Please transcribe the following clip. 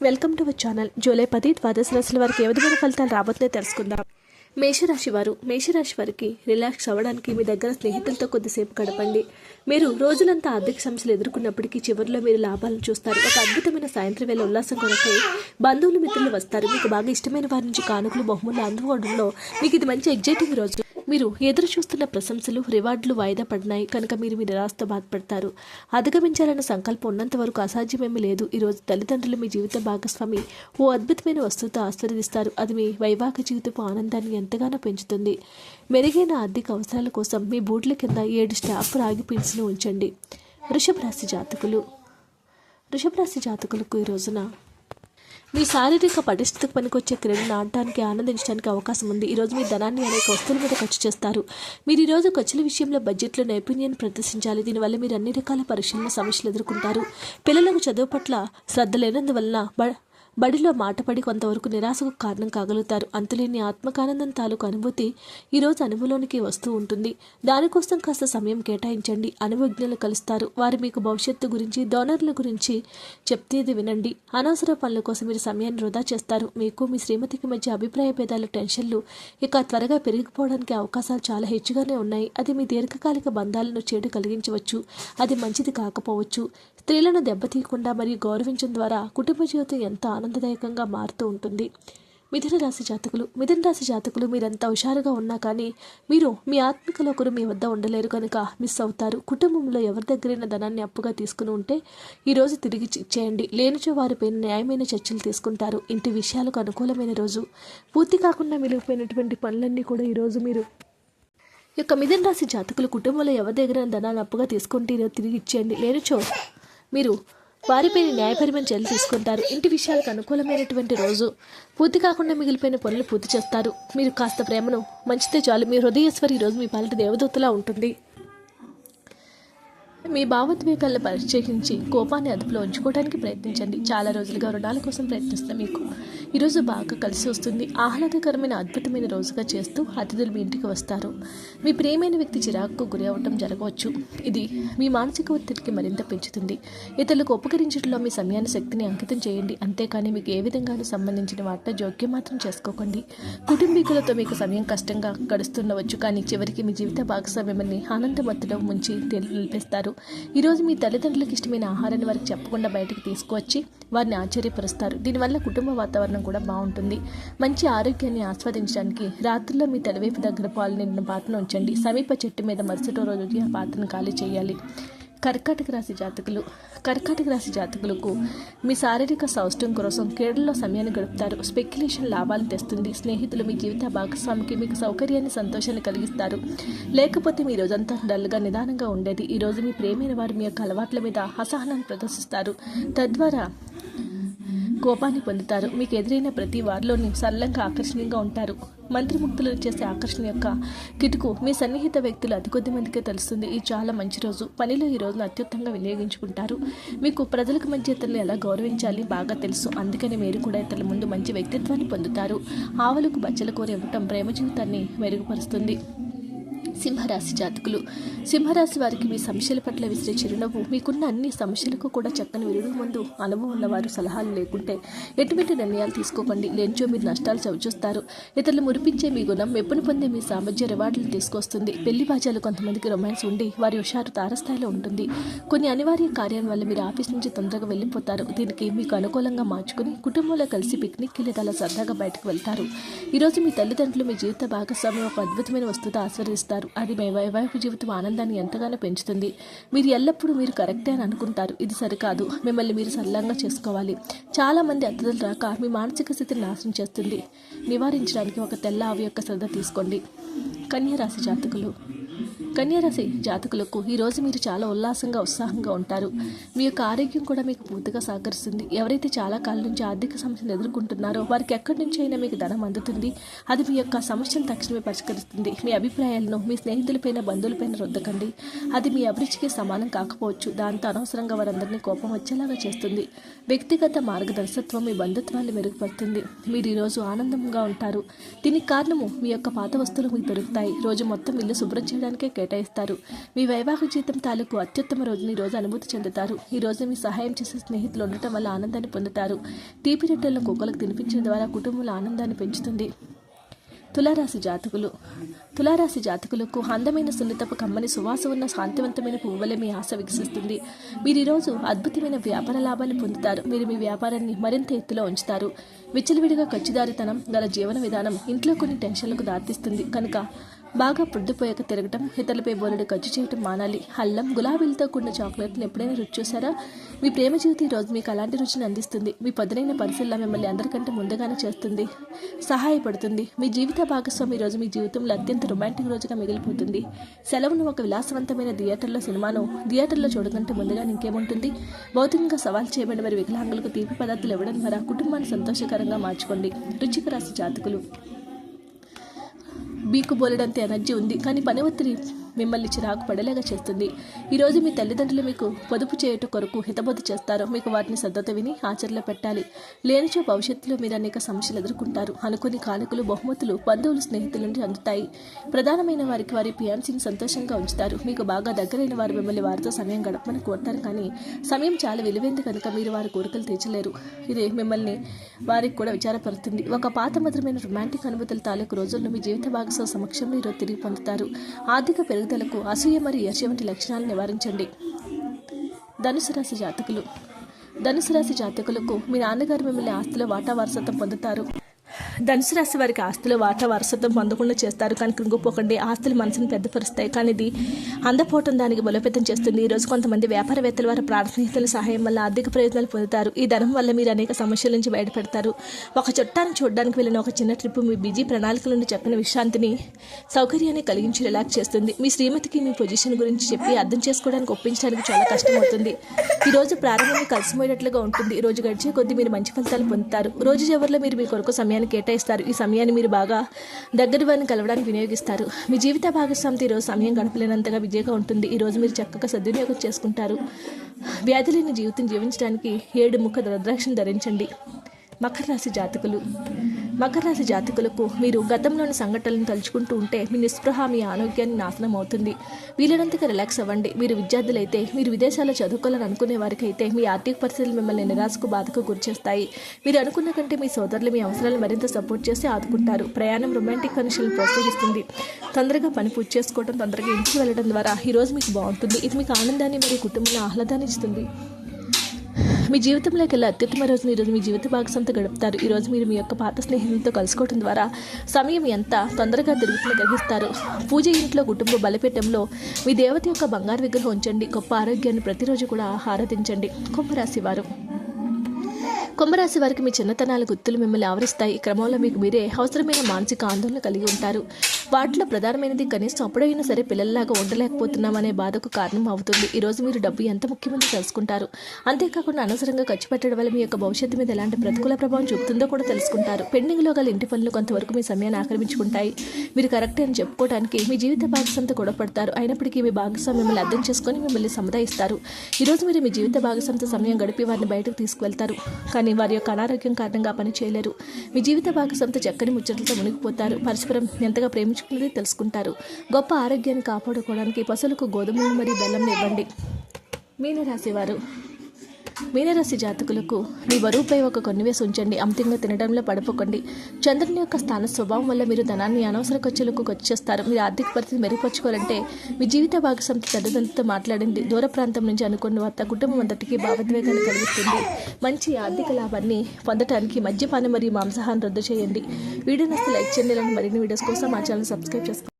Welcome to our channel. July పది ద్వాదశ రాశుల వారికి ఏ విధమైన ఫలితాలు రాబోతున్నాయో తెలుసుకుందాం. మేషరాశి వారు మేషరాశి వారికి రిలాక్స్ అవ్వడానికి మీ దగ్గర స్నేహితులతో కొద్దిసేపు గడపండి. మీరు రోజులంతా ఆర్థిక సమస్యలు ఎదుర్కొన్నప్పటికీ చివరిలో మీరు లాభాలను చూస్తారు. ఒక అద్భుతమైన సాయంత్రం వేళ ఉల్లాసం కొరకై బంధువులు మిత్రులు వస్తారు. మీకు బాగా ఇష్టమైన వారి నుంచి కానుకలు బహుమతులు అందుకోవడంలో మీకు ఇది మంచి ఎగ్జైటింగ్ రోజు. మీరు ఎదురు చూస్తున్న ప్రశంసలు రివార్డులు వాయిదా పడినాయి. కనుక మీరు మీ నిరాశతో బాధపడతారు. అధిగమించాలన్న సంకల్పం ఉన్నంత వరకు అసాధ్యమేమీ లేదు. ఈరోజు తల్లిదండ్రులు మీ జీవిత భాగస్వామి. ఓ అద్భుతమైన వస్తువుతో ఆశీర్వదిస్తారు. అది మీ వైవాహిక జీవితపు ఆనందాన్ని ఎంతగానో పెంచుతుంది. మెరుగైన ఆర్థిక అవసరాల కోసం మీ బూట్ల కింద ఏడు స్టాఫ్ రాగి పిన్స్ను ఉంచండి. వృషభ రాశి జాతకులు. వృషభ రాశి జాతకులకు ఈ రోజున మీ శారీరక పటిష్టతకు పనికొచ్చే క్రీడను ఆడటానికి ఆనందించడానికి అవకాశం ఉంది. ఈరోజు మీ ధనాన్ని అనేక వస్తువుల మీద ఖర్చు చేస్తారు. మీరు ఈరోజు ఖర్చుల విషయంలో బడ్జెట్లో నైపుణ్యాన్ని ప్రదర్శించాలి. దీనివల్ల మీరు అన్ని రకాల పరిశీలన సమస్యలు ఎదుర్కొంటారు. పిల్లలకు చదువు పట్ల శ్రద్ధ లేనందువలన బ బడిలో మాటపడి కొంతవరకు నిరాశకు కారణం కాగలుగుతారు. అంతులేని ఆత్మకానందం తాలూకు అనుభూతి ఈరోజు అనుభవంలోనికి వస్తూ ఉంటుంది. దానికోసం కాస్త సమయం కేటాయించండి. అనుభవజ్ఞులు కలుస్తారు. వారు మీకు భవిష్యత్తు గురించి డోనర్ల గురించి చెప్తేది వినండి. అనవసర పనుల కోసం మీరు సమయాన్ని వృధా చేస్తారు. మీకు మీ శ్రీమతికి మధ్య అభిప్రాయ భేదాలు టెన్షన్లు ఇక త్వరగా పెరిగిపోవడానికి అవకాశాలు చాలా హెచ్చుగానే ఉన్నాయి. అది మీ దీర్ఘకాలిక బంధాలను చేడు కలిగించవచ్చు. అది మంచిది కాకపోవచ్చు. స్త్రీలను దెబ్బతీయకుండా మరియు గౌరవించడం ద్వారా కుటుంబ జీవితం ఎంత ఆనందదాయకంగా మారుతూ ఉంటుంది. మిథున రాశి జాతకులు మిథున రాశి జాతకులు మీరంతా హుషారుగా ఉన్నా కానీ మీరు మీ ఆత్మికలో ఒకరు మీ వద్ద ఉండలేరు కనుక మిస్ అవుతారు. కుటుంబంలో ఎవరి దగ్గరైనా ధనాన్ని అప్పుగా తీసుకుని ఉంటే ఈరోజు తిరిగి ఇచ్చేయండి లేనిచో వారిపై న్యాయమైన చర్చలు తీసుకుంటారు. ఇంటి విషయాలకు అనుకూలమైన రోజు. పూర్తి కాకుండా మిగిలిపోయినటువంటి పనులన్నీ కూడా ఈరోజు మీరు ఈ యొక్క మిథున రాశి జాతకులు కుటుంబంలో ఎవరి దగ్గర ధనాన్ని అప్పుగా తీసుకుంటే తిరిగి ఇచ్చేయండి. లేనిచో మీరు వారిపై న్యాయపరమైన చర్యలు తీసుకుంటారు. ఇంటి విషయాలకు అనుకూలమైనటువంటి రోజు. పూర్తి కాకుండా మిగిలిపోయిన పనులు పూర్తి చేస్తారు. మీరు కాస్త ప్రేమను మంచితే చాలు. మీ హృదయేశ్వరి ఈరోజు మీ పాలిట దేవదూతలా ఉంటుంది. మీ భావోద్వేగాలను పరిచయించి కోపాన్ని అదుపులో ఉంచుకోవడానికి ప్రయత్నించండి. చాలా రోజులుగా రుణాల కోసం ప్రయత్నిస్తున్న మీకు ఈరోజు బాగా కలిసి వస్తుంది. ఆహ్లాదకరమైన అద్భుతమైన రోజుగా చేస్తూ అతిథులు మీ ఇంటికి వస్తారు. మీ ప్రియమైన వ్యక్తి చిరాకుకు గురి అవ్వటం జరగవచ్చు. ఇది మీ మానసిక ఒత్తిడికి మరింత పెంచుతుంది. ఇతరులకు ఉపకరించడంలో మీ సమయాన్ని శక్తిని అంకితం చేయండి. అంతేకాని మీకు ఏ విధంగానూ సంబంధించిన వాటితో జోక్యం మాత్రం చేసుకోకండి. కుటుంబీకులతో మీకు సమయం కష్టంగా గడుస్తుండవచ్చు. కానీ చివరికి మీ జీవిత భాగస్వామ్యమని ఆనందమత్తులో ముంచి తెలిపిస్తారు నిలిపేస్తారు. ఈరోజు మీ తల్లిదండ్రులకు ఇష్టమైన ఆహారాన్ని వారికి చెప్పకుండా బయటకు తీసుకువచ్చి వారిని ఆశ్చర్యపరుస్తారు. దీనివల్ల కుటుంబ వాతావరణం కూడా బాగుంటుంది. మంచి ఆరోగ్యాన్ని ఆస్వాదించడానికి రాత్రిలో మీ తలవైపు దగ్గర పాలు నిండిన పాత్రను ఉంచండి. సమీప చెట్టు మీద మరుసటి రోజుకి ఆ పాత్రను ఖాళీ చేయాలి. కర్కాటక రాశి జాతకులు కర్కాటక రాశి జాతకులకు మీ శారీరక సౌష్టం కోసం క్రీడల్లో సమయాన్ని గడుపుతారు. స్పెక్యులేషన్ లాభాలు తెస్తుంది. స్నేహితులు మీ జీవిత భాగస్వామికి మీకు సౌకర్యాన్ని సంతోషాన్ని కలిగిస్తారు. లేకపోతే మీ రోజంతా డల్గా నిదానంగా ఉండేది. ఈరోజు మీ ప్రేమైన వారు మీ యొక్క అలవాట్ల మీద అసహనాన్ని ప్రదర్శిస్తారు. తద్వారా కోపాన్ని పొందుతారు. మీకు ఎదురైన ప్రతి వారిలోని సరళంగా ఆకర్షణీయంగా ఉంటారు. మంత్రిముక్తులు చేసే ఆకర్షణ యొక్క కిటుకు మీ సన్నిహిత వ్యక్తులు అతి కొద్ది మందికే తెలుస్తుంది. ఇది చాలా మంచి రోజు. పనిలో ఈ రోజును అత్యుత్తంగా వినియోగించుకుంటారు. మీకు ప్రజలకు మధ్య ఇతరులు ఎలా గౌరవించాలి బాగా తెలుసు. అందుకని మీరు కూడా ఇతరుల ముందు మంచి వ్యక్తిత్వాన్ని పొందుతారు. ఆవులకు బచ్చల కూర ఇవ్వటం ప్రేమ జీవితాన్ని మెరుగుపరుస్తుంది. సింహరాశి జాతకులు. సింహరాశి వారికి మీ సమస్యల పట్ల విసిరే చిరునవ్వు మీకున్న అన్ని సమస్యలకు కూడా చక్కని విరుడు ముందు అనుభవం ఉన్నవారు సలహాలు లేకుంటే ఎటువంటి నిర్ణయాలు తీసుకోకండి. లేనిచో మీరు నష్టాలు చవిచూస్తారు. ఇతరులు మురిపించే మీ గుణం మెప్పును పొందే మీ సామర్థ్య రివార్డులు తీసుకొస్తుంది. పెళ్ళి బాజాలు కొంతమందికి రొమాన్స్ ఉండి వారి హుషారు తారస్థాయిలో ఉంటుంది. కొన్ని అనివార్య కార్యాల వల్ల మీరు ఆఫీస్ నుంచి తొందరగా వెళ్ళిపోతారు. దీనికి మీకు అనుకూలంగా మార్చుకుని కుటుంబంలో కలిసి పిక్నిక్కి లేదా అలా సరదాగా బయటకు వెళ్తారు. ఈరోజు మీ తల్లిదండ్రులు మీ జీవిత భాగస్వామి ఒక అద్భుతమైన వస్తువుతో ఆస్వాదిస్తారు. అది మీ వైవాహిక జీవితం ఆనందాన్ని ఎంతగానో పెంచుతుంది. మీరు ఎల్లప్పుడూ మీరు కరెక్టే అని అనుకుంటారు. ఇది సరికాదు. మిమ్మల్ని మీరు సరళంగా చేసుకోవాలి. చాలా మంది అతిథులు రాక మీ మానసిక స్థితిని నాశనం చేస్తుంది. నివారించడానికి ఒక తెల్ల ఆవి యొక్క శ్రద్ధ తీసుకోండి. కన్యరాశి జాతకులు. కన్యారాశి జాతకులకు ఈరోజు మీరు చాలా ఉల్లాసంగా ఉత్సాహంగా ఉంటారు. మీ యొక్క ఆరోగ్యం కూడా మీకు పూర్తిగా సహకరిస్తుంది. ఎవరైతే చాలా కాలం నుంచి ఆర్థిక సమస్యలు ఎదుర్కొంటున్నారో వారికి ఎక్కడి నుంచి అయినా మీకు ధనం అందుతుంది. అది మీ యొక్క సమస్యను తక్షణమే పరిష్కరిస్తుంది. మీ అభిప్రాయాలను మీ స్నేహితులపైన బంధువులపైన రుద్దకండి. అది మీ అభిరుచికి సమానం కాకపోవచ్చు. దాంతో అనవసరంగా వారందరినీ కోపం వచ్చేలాగా చేస్తుంది. వ్యక్తిగత మార్గదర్శకత్వం మీ బంధుత్వాన్ని మెరుగుపడుతుంది. మీరు ఈరోజు ఆనందంగా ఉంటారు. దీనికి కారణము మీ యొక్క పాత వస్తువులు మీకు దొరుకుతాయి. రోజు మొత్తం ఇల్లు శుభ్రం చేయడానికే కేటాయిస్తారు. మీ వైవాహిక జీవితం తాలూకు అత్యుత్తమ రోజుని ఈ రోజు అనుభూతి చెందుతారు. ఈ రోజు మీ సహాయం చేసే స్నేహితులు ఉండటం వల్ల ఆనందాన్ని పొందుతారు. తీపి రొట్టెలను కుక్కలకు తినిపించడం ద్వారా కుటుంబంలో ఆనందాన్ని పెంచుతుంది. తులారాశి జాతకులు. తులారాశి జాతకులకు అందమైన సున్నితపు కమ్మని సువాస ఉన్న శాంతివంతమైన పువ్వులే మీ ఆశ వికసిస్తుంది. మీరు ఈరోజు అద్భుతమైన వ్యాపార లాభాలు పొందుతారు. మీరు మీ వ్యాపారాన్ని మరింత ఎత్తులో ఉంచుతారు. విచ్చలవిడిగా ఖర్చుదారితనం గల జీవన విధానం ఇంట్లో కొన్ని టెన్షన్లకు దారితీస్తుంది. కనుక బాగా పొద్దుపోయాక తిరగటం ఇతరులపై బోలెడు ఖర్చు చేయటం మానాలి. అల్లం గులాబీలతో కూడిన చాక్లెట్లు ఎప్పుడైనా రుచి చూసారా మీ ప్రేమ జీవితం ఈ రోజు మీకు అలాంటి రుచిని అందిస్తుంది. మీ పదునైన పరిశీలన మిమ్మల్ని అందరికంటే ముందుగానే చేస్తుంది. సహాయపడుతుంది. మీ జీవిత భాగస్వామి ఈ రోజు మీ జీవితంలో అత్యంత రొమాంటిక్ రోజుగా మిగిలిపోతుంది. సెలవును ఒక విలాసవంతమైన థియేటర్లో సినిమాను థియేటర్లో చూడకంటే ముందుగా ఇంకేముంటుంది? భౌతికంగా సవాల్ చేయబడిన వారి వికలాంగులకు తీపి పదార్థాలు ఇవ్వడం ద్వారా కుటుంబాన్ని సంతోషకరంగా మార్చుకోండి. రుచికరాశి జాతకులు. బీకు బోలెడంత ఎనర్జీ ఉంది. కానీ పని ఒత్తిడి మిమ్మల్ని చిరాకు పడేలాగా చేస్తుంది. ఈరోజు మీ తల్లిదండ్రులు మీకు పొదుపు చేయుట కొరకు హితబోధ చేస్తారు. మీకు వాటిని సద్దత విని ఆచరణ పెట్టాలి. లేనిచో భవిష్యత్తులో మీరు అనేక సమస్యలు ఎదుర్కొంటారు. అనుకుని కానుకలు బహుమతులు బంధువులు స్నేహితుల నుండి అందుతాయి. ప్రధానమైన వారికి వారి పియాన్సీని సంతోషంగా ఉంచుతారు. మీకు బాగా దగ్గరైన వారు మిమ్మల్ని వారితో సమయం గడపమని కోరుతారు కానీ సమయం చాలా విలువైంది కనుక మీరు వారి కోరికలు తీర్చలేరు. ఇది మిమ్మల్ని వారికి కూడా విచారపడుతుంది ఒక పాత మధురమైన రొమాంటిక్ అనుభూతుల తాలూకు రోజుల్లో మీ జీవిత భాగస్వామి సమక్షంలో ఈరోజు తిరిగి పొందుతారు. ఆర్థిక పెరుగుదలకు అసూయ మరియు ఈర్ష్య వంటి లక్షణాలను నివారించండి. ధనుసు రాశి జాతకులు. ధనుసు రాశి జాతకులకు మీ నాన్నగారు మిమ్మల్ని ఆస్తిలో వాటా వారసత్వం పొందుతారు. ధనుసు రాశి వారికి ఆస్తులు వాటా వారసత్వం పొందకుండా చేస్తారు. కానీ కృంగిపోకండి ఆస్తులు మనసును పెద్దపరుస్తాయి. కానీ ఇది అందపోవటం దానికి బలోపేతం చేస్తుంది. ఈ రోజు కొంతమంది వ్యాపారవేత్తల వారి ప్రార్థనీయుల సహాయం వల్ల ఆర్థిక ప్రయోజనాలు పొందుతారు. ఈ ధనం వల్ల మీరు అనేక సమస్యల నుంచి బయటపడతారు. ఒక చుట్టాన్ని చూడడానికి వెళ్ళిన ఒక చిన్న ట్రిప్ మీ బిజీ ప్రణాళికల నుండి చెప్పిన విశ్రాంతిని సౌకర్యాన్ని కలిగించి రిలాక్స్ చేస్తుంది. మీ శ్రీమతికి మీ పొజిషన్ గురించి చెప్పి అర్థం చేసుకోవడానికి ఒప్పించడానికి చాలా కష్టమవుతుంది. ఈ రోజు ప్రారంభంలో కలిసిపోయేటట్లుగా ఉంటుంది. ఈ రోజు గడిచే కొద్దీ మీరు మంచి ఫలితాలు పొందుతారు. రోజు చివరిలో మీరు మీ కొరకు సమయాన్ని కేటాయిస్తారు. ఈ సమయాన్ని మీరు బాగా దగ్గర వారిని కలవడానికి వినియోగిస్తారు. మీ జీవిత భాగస్వామితో ఈరోజు సమయం గడపలేనంతగా విజయగా ఉంటుంది. ఈ రోజు మీరు చక్కగా సద్వినియోగం చేసుకుంటారు. వ్యాధి లేని జీవితం జీవించడానికి ఏడు ముఖ ద్రద్రాక్షను ధరించండి. మకర రాశి జాతకులు. మకర రాశి జాతకులకు మీరు గతంలోని సంఘటనలను తలుచుకుంటూ ఉంటే మీ నిస్పృహ మీ ఆరోగ్యాన్ని నాశనం అవుతుంది. వీలైనంతగా రిలాక్స్ అవ్వండి. మీరు విద్యార్థులైతే మీరు విదేశాల్లో చదువుకోవాలని అనుకునే వారికైతే మీ ఆర్థిక పరిస్థితులు మిమ్మల్ని నిరాశకు బాధకు గురిచేస్తాయి మీరు అనుకున్న కంటే మీ సోదరులు మీ అవసరాలు మరింత సపోర్ట్ చేసి ఆదుకుంటారు. ప్రయాణం రొమాంటిక్ కనెక్షన్లు ప్రోత్సహిస్తుంది. తొందరగా పని పూర్తి చేసుకోవడం తొందరగా ఇంటికి వెళ్ళడం ద్వారా ఈరోజు మీకు బాగుంటుంది. ఇది మీకు ఆనందాన్ని మరియు కుటుంబంలో ఆహ్లాదాన్ని ఇస్తుంది. మీ జీవితంలోకి వెళ్ళి అత్యుత్తమ రోజున ఈరోజు మీ జీవిత భాగస్వామితో గడుపుతారు. ఈరోజు మీరు మీ యొక్క పాత స్నేహితులతో కలుసుకోవడం ద్వారా సమయం ఎంత తొందరగా తిరుగుతుందో గ్రహిస్తారు. పూజ ఇంట్లో కుటుంబ బలిపీఠంలో మీ దేవత యొక్క బంగారు విగ్రహం ఉంచండి. గొప్ప ఆరోగ్యాన్ని ప్రతిరోజు కూడా ఆరాధించండి. కుంభరాశి వారు. కుంభరాశి వారికి మీ చిన్నతనాల గుర్తులు మిమ్మల్ని ఆవరిస్తాయి. క్రమంలో మీకు మీరే అవసరమైన మానసిక ఆందోళన కలిగి ఉంటారు. వాటిలో ప్రధానమైనది కనీసం అప్పుడైనా సరే పిల్లల్లాగా ఉండలేకపోతున్నామనే బాధకు కారణం అవుతుంది. ఈరోజు మీరు డబ్బు ఎంత ముఖ్యమని తెలుసుకుంటారు. అంతేకాకుండా అనవసరంగా ఖర్చు పెట్టడం వల్ల మీ యొక్క భవిష్యత్తు మీద ఎలాంటి ప్రతికూల ప్రభావం చూపుతుందో కూడా తెలుసుకుంటారు. పెండింగ్లో గల ఇంటి పనులు కొంతవరకు మీ సమయాన్ని ఆక్రమించుకుంటాయి. మీరు కరెక్టే అని చెప్పుకోవడానికి మీ జీవిత భాగస్వామితో గొడవపడతారు. అయినప్పటికీ మీ భాగస్వామి మిమ్మల్ని అర్థం చేసుకొని మిమ్మల్ని సముదాయిస్తారు. ఈరోజు మీరు మీ జీవిత భాగస్వామితో సమయం గడిపి వారిని బయటకు తీసుకువెళ్తారు. కానీ వారి యొక్క అనారోగ్యం కారణంగా పని చేయలేరు. మీ జీవిత భాగస్వామితో చక్కని ముచ్చట్లతో మునిగిపోతారు. పరస్పరం ఎంతగా ప్రేమించుకున్నది తెలుసుకుంటారు. గొప్ప ఆరోగ్యాన్ని కాపాడుకోవడానికి పశువులకు గోధుమలు మరియు బెల్లం ఇవ్వండి. మీనరాశివారు మీనరాశి జాతకులకు మీ బరువుపై ఒక కొన్నివేసి ఉంచండి. అమితంగా తినడంలో పడిపోకండి. చంద్రుని యొక్క స్థాన స్వభావం వల్ల మీరు ధనాన్ని అనవసర ఖర్చులకు ఖర్చు చేస్తారు. మీరు ఆర్థిక పరిస్థితి మెరుగుపరచుకోవాలంటే మీ జీవిత భాగస్వామి తల్లిదండ్రులతో మాట్లాడింది దూర ప్రాంతం నుంచి అనుకున్న వార్త కుటుంబం అంతటికీ భావోద్వేగాన్ని కలిగిస్తుంది. మంచి ఆర్థిక లాభాన్ని పొందడానికి మద్యపానం మరియు మాంసాహాన్ని రద్దు చేయండి. వీడియో నస్తే లైక్ చేయండి. ఇలాంటి మరిన్ని వీడియోస్ కోసం మా ఛానల్ సబ్స్క్రైబ్ చేసుకోండి.